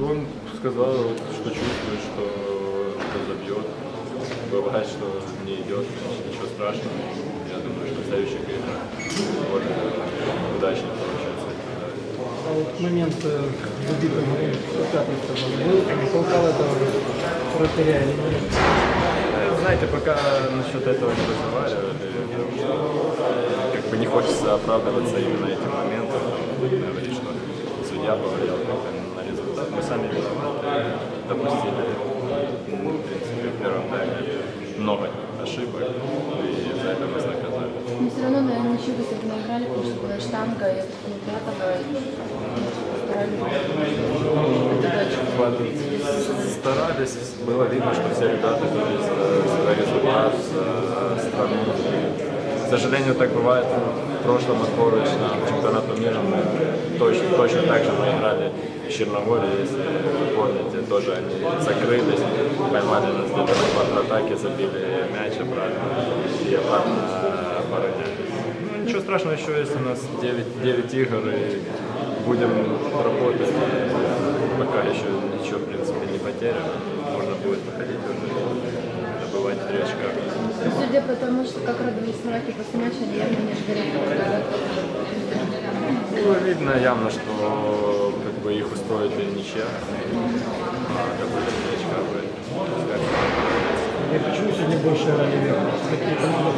Он сказал, что чувствует, что, что забьет. Бывает, что не идет, ничего страшного. Я думаю, что в следующих играх может получится. А вот момент забитого был, толкал этого? Э, Знаете, пока насчет этого не разговаривали, как бы не хочется оправдываться именно этим моментом, судья повлиял как-то на результат. Мы сами допустили, в принципе, в первом тайме много ошибок, и за это нас наказали. Но все равно, наверное, ничего бы не играли, потому что была штанга, и это не пятого, и старались. Было видно, что все ребята были за, за результат, за страну. К сожалению, так бывает в прошлом отборочном чемпионату мира. Мы точно, точно так же мы играли в Черногории, если вы помните, тоже они закрылись, поймали нас где-то в контратаке, забили мяч обратно и обратно обороняли. Ну, ничего страшного еще, если у нас 9, 9 игр и будем работать. И пока еще ничего, в принципе, не потеряно. Можно будет выходить уже добывать три очка. Судя по тому, что как радовались словаки после матча, явно не Было видно явно, что как бы их устроит и ничья. А три очка, поэтому, И почему сегодня больше команды